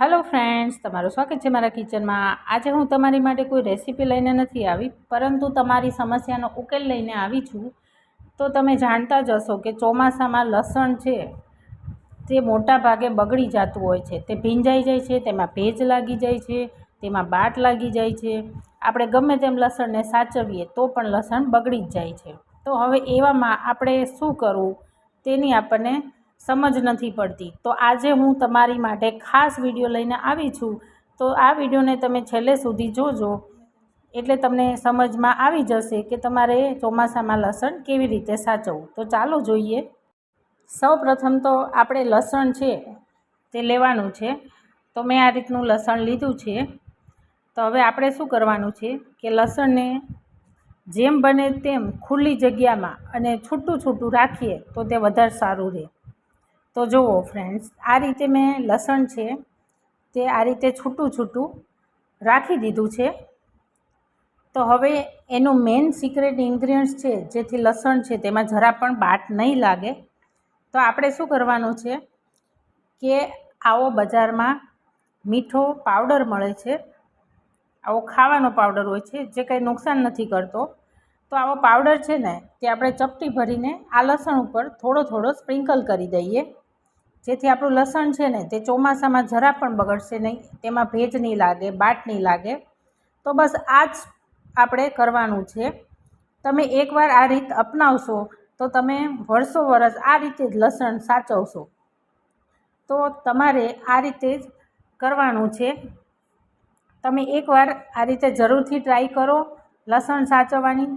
Hello friends તમારું સ્વાગત છે મારા કિચનમાં. આજે હું તમારી માટે કોઈ રેસીપી લઈને નથી આવી, પરંતુ તમારી સમસ્યાનો ઉકેલ લઈને આવી છું. તો તમે જાણતા જ હશો કે ચોમાસામાં લસણ છે તે મોટા ભાગે બગડી જતું હોય છે. તે ભીંજાઈ જાય છે, તેમાં ભેજ લાગી જાય છે, તેમાં બાટ લાગી જાય છે. આપણે ગમે તેમ લસણને સાચવીએ તો પણ લસણ બગડી જ જાય છે. તો હવે એવામાં આપણે શું કરવું? તેની આપણને સમજ નથી પડતી. તો આજે હું તમારી માટે ખાસ વીડિયો લઈને આવી છું. તો આ વિડીયોને તમે છેલ્લે સુધી જોજો. એટલે તમને સમજમાં આવી જશે કે તમારે ચોમાસામાં લસણ કેવી રીતે સાચવવું. તો ચાલો જોઈએ. સૌ તો આપણે લસણ છે તે લેવાનું છે. તો મેં આ રીતનું લસણ લીધું છે. તો હવે આપણે શું કરવાનું છે કે લસણને જેમ બને તેમ ખુલ્લી જગ્યામાં અને છૂટું છૂટું રાખીએ તો તે વધારે સારું રહે. તો જુઓ ફ્રેન્ડ્સ આ રીતે મેં લસણ છે તે આ રીતે છૂટું છૂટું રાખી દીધું છે. તો હવે એનું મેઇન સિક્રેટ ઇન્ગ્રીડિયન્ટ્સ છે, જેથી લસણ છે તેમાં જરા પણ બાટ નહીં લાગે. તો આપણે શું કરવાનું છે કે આવો બજારમાં મીઠો પાવડર મળે છે. આવો ખાવાનો પાવડર હોય છે, જે કંઈ નુકસાન નથી કરતો. તો આવો પાવડર છે ને તે આપણે ચપટી ભરીને આ લસણ ઉપર થોડો થોડો સ્પ્રિંકલ કરી દઈએ. જેથી આપણું લસણ છે ને તે ચોમાસામાં જરા પણ બગડશે નહીં, તેમાં ભેજ નહીં લાગે, બાટ નહીં લાગે. તો બસ આ જ આપણે કરવાનું છે. તમે એકવાર આ રીત અપનાવશો તો તમે વર્ષો વર્ષ આ રીતે જ લસણ સાચવશો. તો તમારે આ રીતે જ કરવાનું છે. તમે એકવાર આ રીતે જરૂરથી ટ્રાય કરો લસણ સાચવવાની.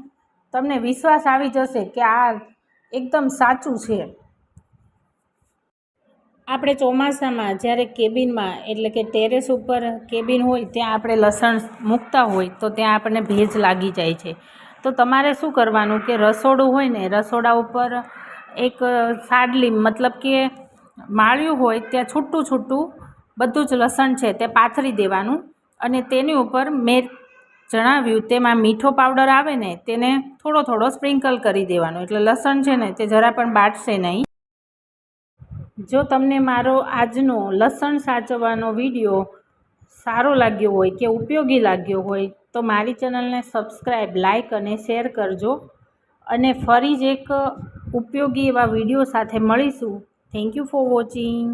તમને વિશ્વાસ આવી જશે કે આ એકદમ સાચું છે. આપણે ચોમાસામાં જ્યારે કેબિનમાં, એટલે કે ટેરેસ ઉપર કેબિન હોય, ત્યાં આપણે લસણ મૂકતા હોય, તો ત્યાં આપણને ભેજ લાગી જાય છે. તો તમારે શું કરવાનું કે રસોડું હોય ને, રસોડા ઉપર એક સાડલી મતલબ કે માળ્યું હોય, ત્યાં છૂટું છૂટું બધું જ લસણ છે તે પાથરી દેવાનું અને તેની ઉપર મેં જણાવ્યું, તેમાં મીઠો પાવડર આવે ને, તેને થોડો થોડો સ્પ્રિંકલ કરી દેવાનો. એટલે લસણ છે ને, તે જરા પણ બાટશે નહીં. જો તમને મારો આજનો લસણ સાચવવાનો વીડિયો સારો લાગ્યો હોય કે ઉપયોગી લાગ્યો હોય, તો મારી ચેનલને સબસ્ક્રાઈબ લાઈક અને શેર કરજો. અને ફરી જ એક ઉપયોગી એવા વીડિયો સાથે મળીશું. Thank you for watching.